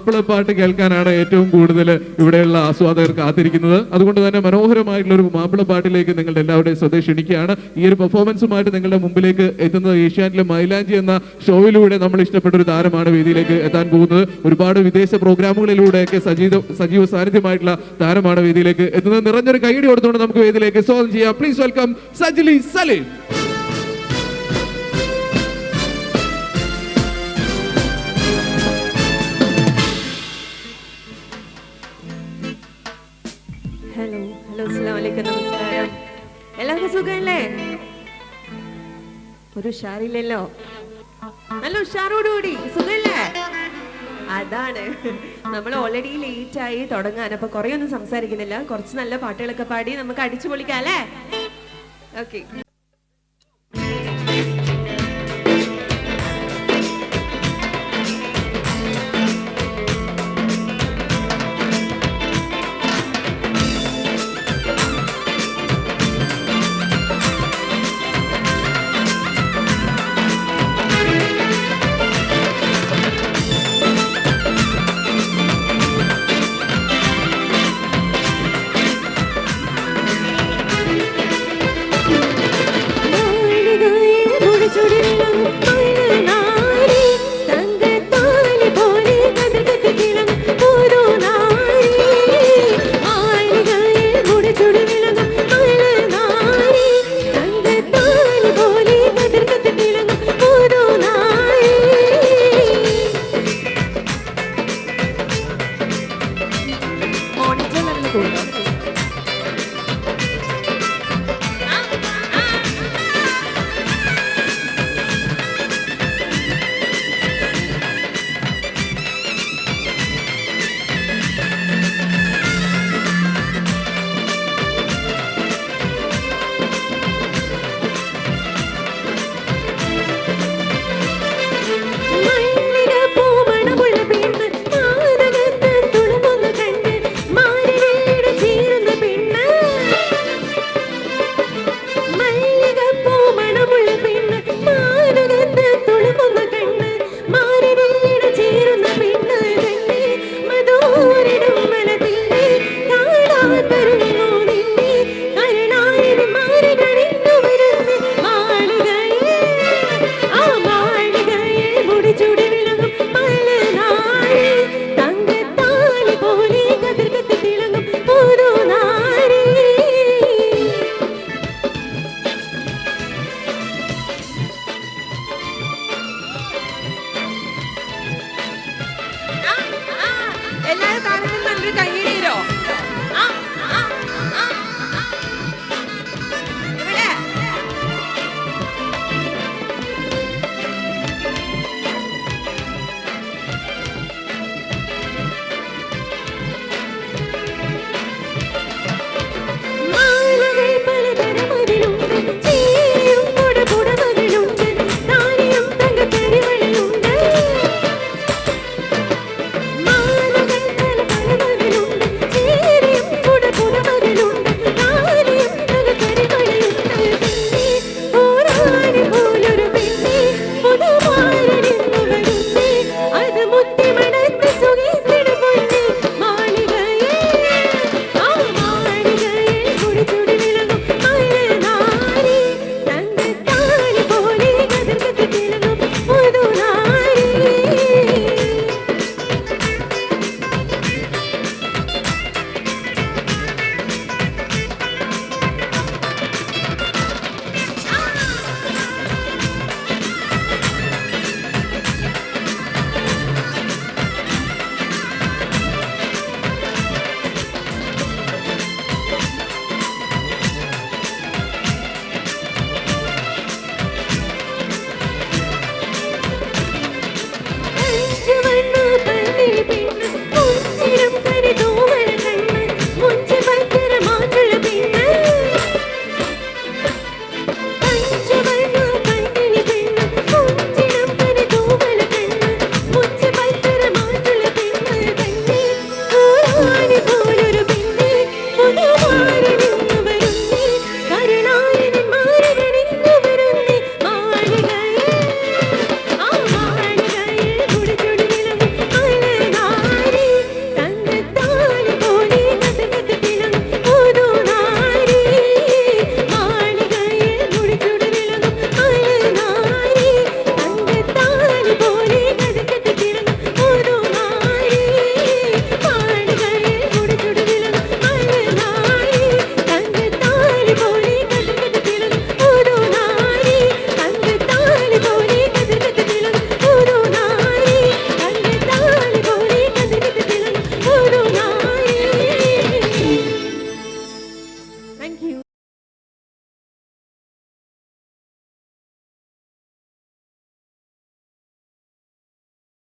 മാപ്പിളപ്പാട്ട് കേൾക്കാനാണ് ഏറ്റവും കൂടുതൽ ഇവിടെയുള്ള ആസ്വാദകർ കാത്തിരിക്കുന്നത്. അതുകൊണ്ട് തന്നെ മനോഹരമായിട്ടുള്ള ഒരു മാപ്പിളപ്പാട്ടിലേക്ക് നിങ്ങളുടെ എല്ലാവരുടെയും ശ്രദ്ധ ക്ഷണിക്കുകയാണ്. ഈ ഒരു പെർഫോമൻസുമായിട്ട് നിങ്ങളുടെ മുമ്പിലേക്ക് എത്തുന്നത് ഏഷ്യാനിലെ മൈലാഞ്ചി എന്ന ഷോയിലൂടെ നമ്മൾ ഇഷ്ടപ്പെട്ട ഒരു താരമാണ് വേദിയിലേക്ക് എത്താൻ പോകുന്നത്. ഒരുപാട് വിദേശ പ്രോഗ്രാമുകളിലൂടെയൊക്കെ സജീവ സജീവ സാന്നിധ്യമായിട്ടുള്ള താരമാണ് വേദിയിലേക്ക് എത്തുന്നത്. നിറഞ്ഞൊരു കൈയടി കൊടുത്തുകൊണ്ട് നമുക്ക് വേദിയിലേക്ക് സ്വാഗതം ചെയ്യാം. Please welcome Sajili Saleem. Hello hello അസ്സലാമു അലൈക്കും നമസ്കാരം. എല്ലാവർക്കും സുഖമല്ലേ ഒരു ഉഷാറില്ലല്ലോ? നല്ല ഉഷാറോടുകൂടി സുഖമല്ലേ അതാണ്. നമ്മൾ ഓൾറെഡി ലേറ്റ് ആയി തുടങ്ങാൻ അപ്പൊ കുറെ ഒന്നും സംസാരിക്കുന്നില്ല. കുറച്ച് നല്ല പാട്ടുകളൊക്കെ പാടി നമുക്ക് അടിച്ചു പൊളിക്കാം അല്ലേ ഓക്കെ